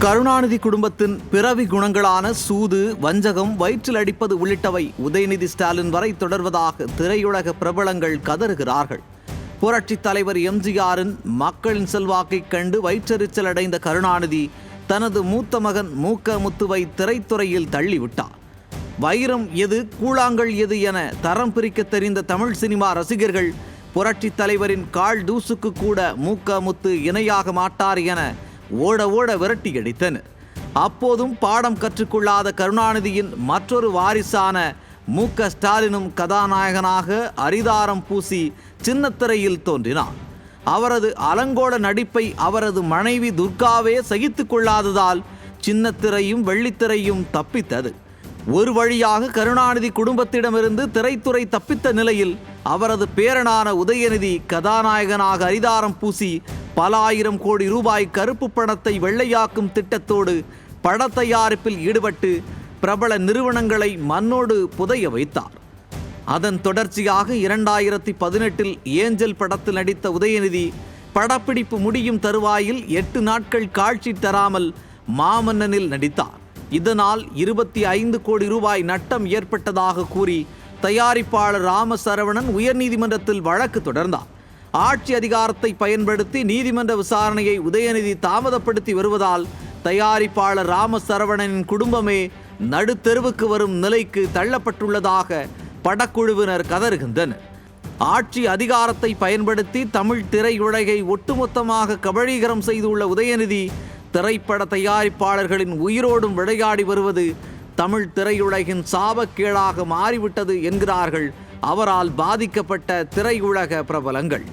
கருணாநிதி குடும்பத்தின் பிறவி குணங்களான சூது வஞ்சகம் வயிற்றில் அடிப்பது உள்ளிட்டவை உதயநிதி ஸ்டாலின் வரை தொடர்வதாக திரையுலக பிரபலங்கள் கதறுகிறார்கள். புரட்சித் தலைவர் எம்ஜிஆரின் மக்களின் செல்வாக்கைக் கண்டு வயிற்றெரிச்சல் அடைந்த கருணாநிதி தனது மூத்த மகன் மூக்க முத்துவை திரைத்துறையில் தள்ளிவிட்டார். வைரம் எது கூழாங்கல் எது என தரம் பிரிக்க தெரிந்த தமிழ் சினிமா ரசிகர்கள் புரட்சித் தலைவரின் கால் தூசுக்கு கூட மூக்க முத்து இணையாக மாட்டார் என ஓட ஓட விரட்டி அடித்தனர் அப்போதும் பாடம் கற்றுக்கொள்ளாத கருணாநிதியின் மற்றொரு வாரிசான மூக்க ஸ்டாலினும் கதாநாயகனாக அரிதாரம் பூசி சின்னத்திரையில் தோன்றினார். அவரது அலங்கோட நடிப்பை அவரது மனைவி துர்காவே சகித்து கொள்ளாததால் சின்னத்திரையும் வெள்ளித்திரையும் தப்பித்தது. ஒரு வழியாக கருணாநிதி குடும்பத்திடமிருந்து திரைத்துறை தப்பித்த நிலையில் அவரது பேரனான உதயநிதி கதாநாயகனாக அரிதாரம் பூசி பல ஆயிரம் கோடி ரூபாய் கருப்பு பணத்தை வெள்ளையாக்கும் திட்டத்தோடு பட தயாரிப்பில் ஈடுபட்டு பிரபல நிறுவனங்களை மண்ணோடு புதைய வைத்தார். அதன் தொடர்ச்சியாக இரண்டாயிரத்தி பதினெட்டில் ஏஞ்சல் படத்தில் நடித்த உதயநிதி படப்பிடிப்பு முடியும் தருவாயில் எட்டு நாட்கள் காட்சி தராமல் மாமன்னனில் நடித்தார். இதனால் இருபத்தி ஐந்து கோடி ரூபாய் நட்டம் ஏற்பட்டதாக கூறி தயாரிப்பாளர் ராமசரவணன் உயர்நீதிமன்றத்தில் வழக்கு தொடர்ந்தார். ஆட்சி அதிகாரத்தை பயன்படுத்தி நீதிமன்ற விசாரணையை உதயநிதி தாமதப்படுத்தி வருவதால் தயாரிப்பாளர் ராமசரவணனின் குடும்பமே நடுத்தெருவுக்கு வரும் நிலைக்கு தள்ளப்பட்டுள்ளதாக படக்குழுவினர் கதறுகின்றனர். ஆட்சி அதிகாரத்தை பயன்படுத்தி தமிழ் திரையுலகை ஒட்டுமொத்தமாக கபழீகரம் செய்துள்ள உதயநிதி திரைப்பட தயாரிப்பாளர்களின் உயிரோடும் விளையாடி வருவது தமிழ் திரையுலகின் சாபக்கேடாக மாறிவிட்டது என்கிறார்கள் அவரால் பாதிக்கப்பட்ட திரையுலக பிரபலங்கள்.